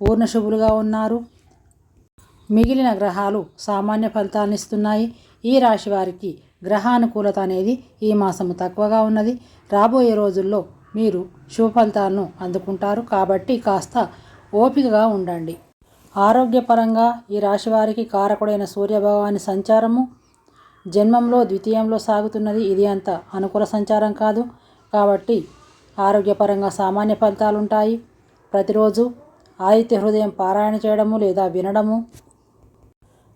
పూర్ణశుభులుగా ఉన్నారు. మిగిలిన గ్రహాలు సామాన్య ఫలితాలను ఇస్తున్నాయి. ఈ రాశి వారికి గ్రహానుకూలత అనేది ఈ మాసము తక్కువగా ఉన్నది. రాబోయే రోజుల్లో మీరు శుభ ఫలితాలను అందుకుంటారు. కాబట్టి కాస్త ఓపికగా ఉండండి. ఆరోగ్యపరంగా ఈ రాశి వారికి కారకుడైన సూర్యభగవాని సంచారము జన్మంలో ద్వితీయంలో సాగుతున్నది. ఇది అంత అనుకూల సంచారం కాదు. కాబట్టి ఆరోగ్యపరంగా సామాన్య ఫలితాలు ఉంటాయి ప్రతిరోజు ఆదిత్య హృదయం పారాయణ చేయడము లేదా వినడము.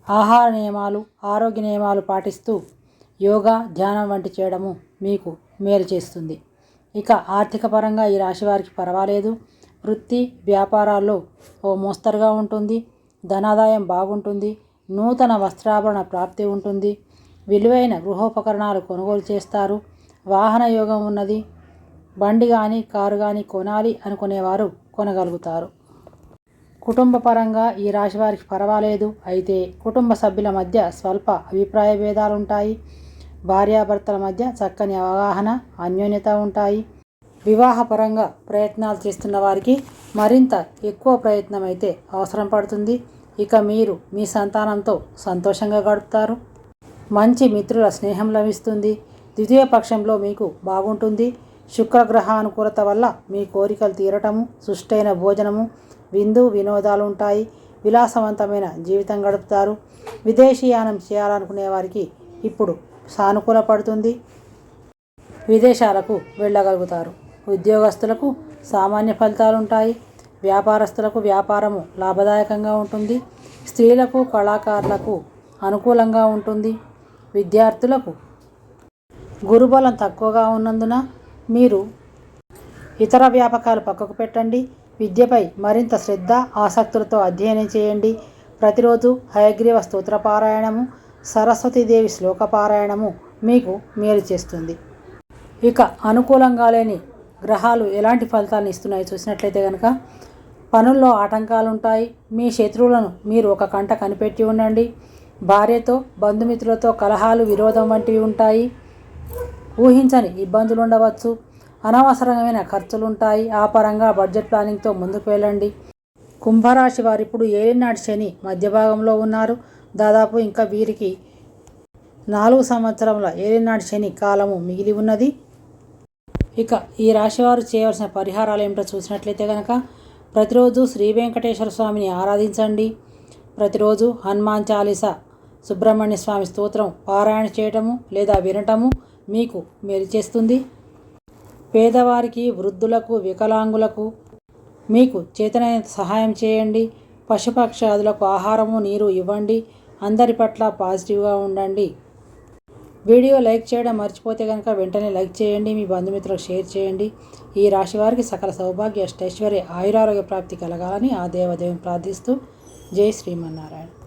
ఆహార నియమాలు ఆరోగ్య నియమాలు పాటిస్తూ యోగా ధ్యానం వంటి చేయడము మీకు మేలు చేస్తుంది. ఇక ఆర్థిక పరంగా ఈ రాశి వారికి పర్వాలేదు. వృత్తి వ్యాపారాల్లో ఓ మోస్తరుగా ఉంటుంది. ధనాదాయం బాగుంటుంది. నూతన వస్త్రాభరణ ప్రాప్తి ఉంటుంది. విలువైన గృహోపకరణాలు కొనుగోలు చేస్తారు. వాహన యోగం ఉన్నది. బండి కానీ కారు కానీ కొనాలి అనుకునేవారు కొనగలుగుతారు. కుటుంబ పరంగా ఈ రాశి వారికి పర్వాలేదు. అయితే కుటుంబ సభ్యుల మధ్య స్వల్ప అభిప్రాయ భేదాలు ఉంటాయి భార్యాభర్తల మధ్య చక్కని అవగాహన అన్యోన్యత ఉంటాయి. వివాహపరంగా ప్రయత్నాలు చేస్తున్న వారికి మరింత ఎక్కువ ప్రయత్నం అయితే అవసరం పడుతుంది. ఇక మీరు మీ సంతానంతో సంతోషంగా గడుపుతారు. మంచి మిత్రుల స్నేహం లభిస్తుంది. ద్వితీయ పక్షంలో మీకు బాగుంటుంది. శుక్రగ్రహ అనుకూలత వల్ల మీ కోరికలు తీరటము సుష్టైన భోజనము విందు వినోదాలు ఉంటాయి విలాసవంతమైన జీవితం గడుపుతారు. విదేశీయానం చేయాలనుకునే వారికి ఇప్పుడు సానుకూల పడుతుంది. విదేశాలకు వెళ్ళగలుగుతారు. ఉద్యోగస్తులకు సామాన్య ఫలితాలు ఉంటాయి వ్యాపారస్తులకు వ్యాపారము లాభదాయకంగా ఉంటుంది. స్త్రీలకు కళాకారులకు అనుకూలంగా ఉంటుంది. విద్యార్థులకు గురుబలం తక్కువగా ఉన్నందున మీరు ఇతర వ్యాపకాలు పక్కకు పెట్టండి. విద్యపై మరింత శ్రద్ధ ఆసక్తులతో అధ్యయనం చేయండి. ప్రతిరోజు హయగ్రీవ స్తోత్రపారాయణము సరస్వతీదేవి శ్లోక పారాయణము మీకు మేలు చేస్తుంది. ఇక అనుకూలంగా లేని గ్రహాలు ఎలాంటి ఫలితాలను ఇస్తున్నాయి చూసినట్లయితే కనుక పనుల్లో ఆటంకాలు ఉంటాయి మీ శత్రువులను మీరు ఒక కంట కనిపెట్టి ఉండండి. భార్యతో బంధుమిత్రులతో కలహాలు విరోధం వంటివి ఉంటాయి. ఊహించని ఇబ్బందులు ఉండవచ్చు అనవసరమైన ఖర్చులు ఉంటాయి ఆ పరంగా బడ్జెట్ ప్లానింగ్తో ముందుకు వెళ్ళండి. కుంభరాశి వారు ఇప్పుడు ఏలినాటి శని మధ్య భాగంలో ఉన్నారు. దాదాపు ఇంకా వీరికి నాలుగు సంవత్సరముల ఏలినాటి శని కాలము మిగిలి ఉన్నది. ఇక ఈ రాశివారు చేయవలసిన పరిహారాలు ఏమిటో చూసినట్లయితే కనుక ప్రతిరోజు శ్రీ వెంకటేశ్వర స్వామిని ఆరాధించండి. ప్రతిరోజు హనుమాన్ చాలీస సుబ్రహ్మణ్య స్వామి స్తోత్రం పారాయణ చేయటము లేదా వినటము మీకు మేలు చేస్తుంది. పేదవారికి వృద్ధులకు వికలాంగులకు మీకు చేతనైన సహాయం చేయండి. పశుపక్షాదులకు ఆహారము నీరు ఇవ్వండి. అందరి పట్ల పాజిటివ్గా ఉండండి. వీడియో లైక్ చేయడం మర్చిపోతే కనుక వెంటనే లైక్ చేయండి. మీ బంధుమిత్రులకు షేర్ చేయండి. ఈ రాశి వారికి సకల సౌభాగ్య అష్టైశ్వర్య ఆయురారోగ్య ప్రాప్తి కలగాలని ఆ దేవదేవిని ప్రార్థిస్తూ జై శ్రీమన్నారాయణ.